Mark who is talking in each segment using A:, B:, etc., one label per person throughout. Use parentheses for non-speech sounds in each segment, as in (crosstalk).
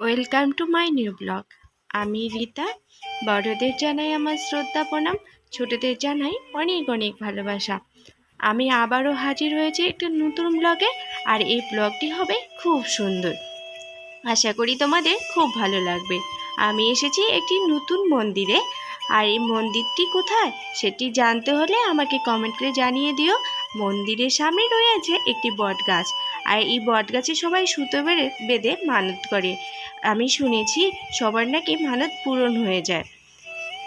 A: Welcome to my new blog. আমি রীতা। বড়দের জানাই আমার শ্রদ্ধা প্রণাম। ছোটদের জানাই অনেক অনেক ভালোবাসা। আমি আবারও হাজির হয়েছি একটা নতুন ব্লগে আর এই ব্লগটি হবে খুব সুন্দর। আশা করি তোমাদের খুব ভালো লাগবে। আমি এসেছি একটি নতুন মন্দিরে। আর এই মন্দিরটি কোথায় সেটি জানতে হলে আমাকে কমেন্ট করে জানিয়ে দিও। মন্দিরের সামনে রয়েছে একটি বট গাছ আর এই বট গাছে সবাই সুতো বেড়ে বেঁধে মানত করে। আমি শুনেছি সবার নাকি মানত পূরণ হয়ে যায়।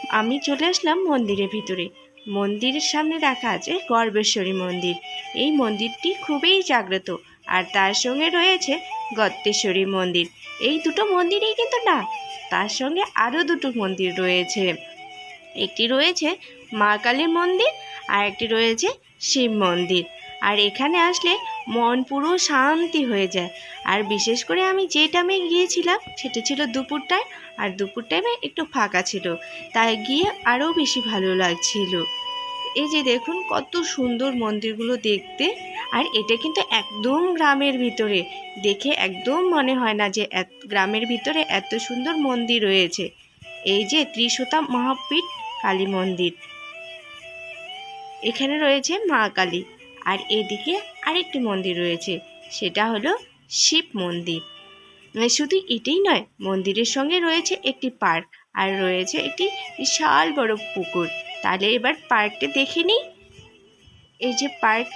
A: আমি চলে আসলাম মন্দিরের ভিতরে। মন্দিরের সামনে রাখা আছে গর্বেশ্বরী মন্দির। এই মন্দিরটি খুবই জাগ্রত আর তার সঙ্গে রয়েছে গত্তেশ্বরী মন্দির। এই দুটো মন্দিরেই কিন্তু না, তার সঙ্গে আরও দুটো মন্দির রয়েছে। একটি রয়েছে মা কালীর মন্দির আর একটি রয়েছে শিব মন্দির। আর এখানে আসলে মন পুরো শান্তি হয়ে যায়। আর বিশেষ করে আমি যে টাইমে গিয়েছিলাম, সেটা ছিল দুপুর টাইম, আর দুপুর টাইমে একটু ফাঁকা ছিল। তাই গিয়ে আরও বেশি ভালো লাগছিল। এই যে দেখুন, কত সুন্দর মন্দিরগুলো দেখতে। আর এটা কিন্তু একদম গ্রামের ভিতরে। দেখে একদম মনে হয় না যে গ্রামের ভিতরে এত সুন্দর মন্দির রয়েছে। এই যে ত্রিশতা মহাপীঠ কালী মন্দির। এখানে রয়েছে মা কালী। আর এদিকে আরেকটি মন্দির রয়েছে, সেটা হলো শিব মন্দির। মানে শুধু এটাই নয়, মন্দিরের সঙ্গে রয়েছে একটি পার্ক আর রয়েছে একটি বিশাল বড় পুকুর। তাহলে এবার পার্কটা দেখে নিই। এই যে পার্ক,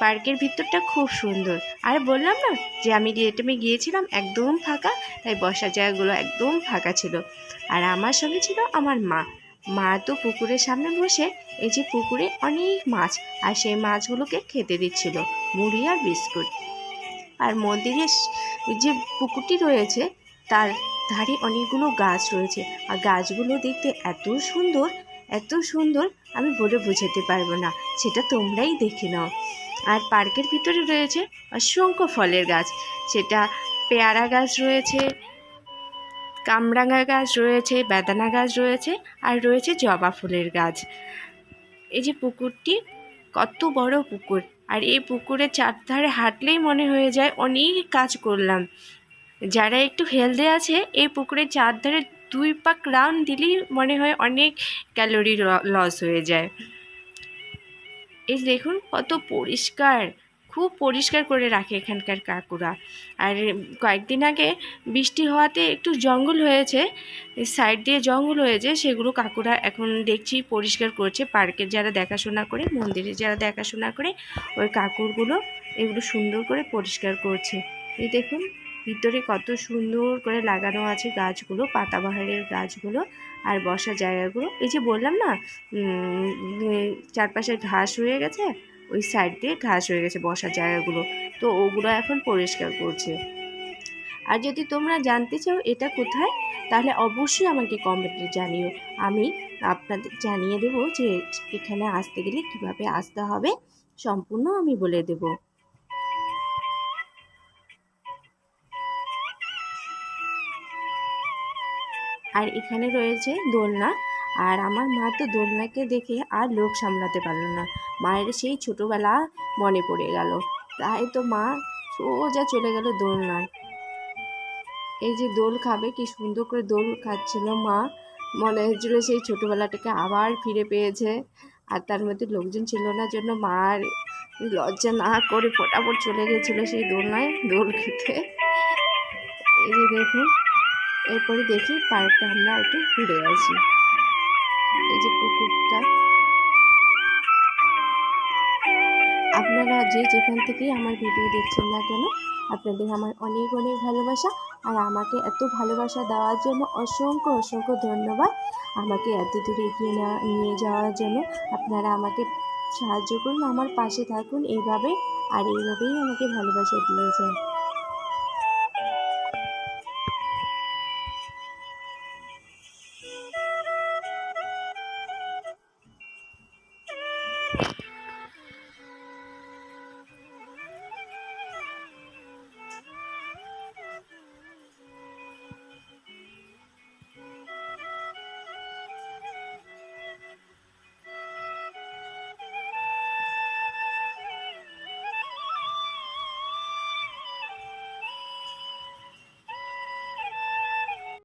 A: পার্কের ভিতরটা খুব সুন্দর। আর বললাম না যে আমি যে টাইমে গিয়েছিলাম একদম ফাঁকা, তাই বসার জায়গাগুলো একদম ফাঁকা ছিল। আর আমার সঙ্গে ছিল আমার মা। মা তো পুকুরের সামনে বসে এই যে পুকুরে অনেক মাছ, আর সেই মাছগুলোকে খেতে দিচ্ছিল, মুড়ি আর বিস্কুট। আর মন্দিরের যে পুকুরটি রয়েছে, তার ধারে অনেকগুলো গাছ রয়েছে। আর গাছগুলো দেখতে এত সুন্দর এত সুন্দর, আমি বলে বোঝাতে পারব না। সেটা তোমরাই দেখে নাও। আর পার্কের ভিতরে রয়েছে অসংখ্য ফলের গাছ। সেটা পেয়ারা গাছ রয়েছে কামরাঙা গাছ রয়েছে, বেদানা গাছ রয়েছে আর রয়েছে জবা ফুলের গাছ। এই যে পুকুরটি, কত বড় পুকুর। আর এই পুকুরের চারধারে হাঁটলেই মনে হয়ে যায় অনেক কাজ করলাম। যারা একটু হেলদি আছে, এই পুকুরের চারধারে দুই পাক রাউন্ড দিলেই মনে হয় অনেক ক্যালোরি লস হয়ে যায়। এই দেখুন, কত পরিষ্কার। খুব পরিষ্কার করে রাখে এখানকার কাকুরা। আর কয়েকদিন আগে বৃষ্টি হওয়াতে একটু জঙ্গল হয়েছে সাইড দিয়ে জঙ্গল হয়েছে, সেগুলো কাকুরা এখন দেখছি পরিষ্কার করছে। পার্কের যারা দেখাশোনা করে মন্দিরে যারা দেখাশোনা করে, ওই কাকুরগুলো এগুলো সুন্দর করে পরিষ্কার করছে। এই দেখুন, ভিতরে কত সুন্দর করে লাগানো আছে গাছগুলো, পাতাবাহারের গাছগুলো আর বসার জায়গাগুলো। এই যে বললাম না চারপাশে ঘাস হয়ে গেছে ওই সাইড দিয়ে ঘাস হয়ে গেছে বসার জায়গাগুলো। তো ওগুলো এখন পরিষ্কার করছে। আর যদি তোমরা জানতে চাও এটা কোথায়, তাহলে অবশ্যই আমাকে কমেন্টে জানিও। আমি আপনাদের জানিয়ে দেবো যে এখানে আসতে গেলে কীভাবে আসতে হবে, সম্পূর্ণ আমি বলে দেবো। আর এখানে রয়েছে দোলনা। আর আমার মা তো দোলনাকে দেখে আর লোক সামলাতে পারল না। মায়ের সেই ছোটোবেলা মনে পড়ে গেল। তাই তো মা সোজা চলে গেল দোলনায়। এই যে দোল খাবে, কি সুন্দর করে দোল খাচ্ছিল মা। মনে হচ্ছিল সেই ছোটোবেলাটাকে আবার ফিরে পেয়েছে। আর তার মধ্যে লোকজন ছিল না জন্য মার লজ্জা না করে ফটাফট চলে গেছিল সেই দোলনায় দোল খেতে। এই যে দেখুন, এরপরে দেখি পার্কটা আমরা একটু ঘুরে আসি। এই যে পুকুরটা। আপনারা যে যেখান থেকেই আমার ভিডিও দেখছেন না কেন, আপনাদের আমার অনেক অনেক ভালোবাসা আর আমাকে এত ভালোবাসা দেওয়ার জন্য অসংখ্য অসংখ্য ধন্যবাদ। আমাকে এত দূরে এগিয়ে নিয়ে যাওয়ার জন্য আপনারা আমাকে সাহায্য করুন, আমার পাশে থাকুন। এইভাবে আর এইভাবেই আমাকে ভালোবাসা দিয়ে Bye. (laughs)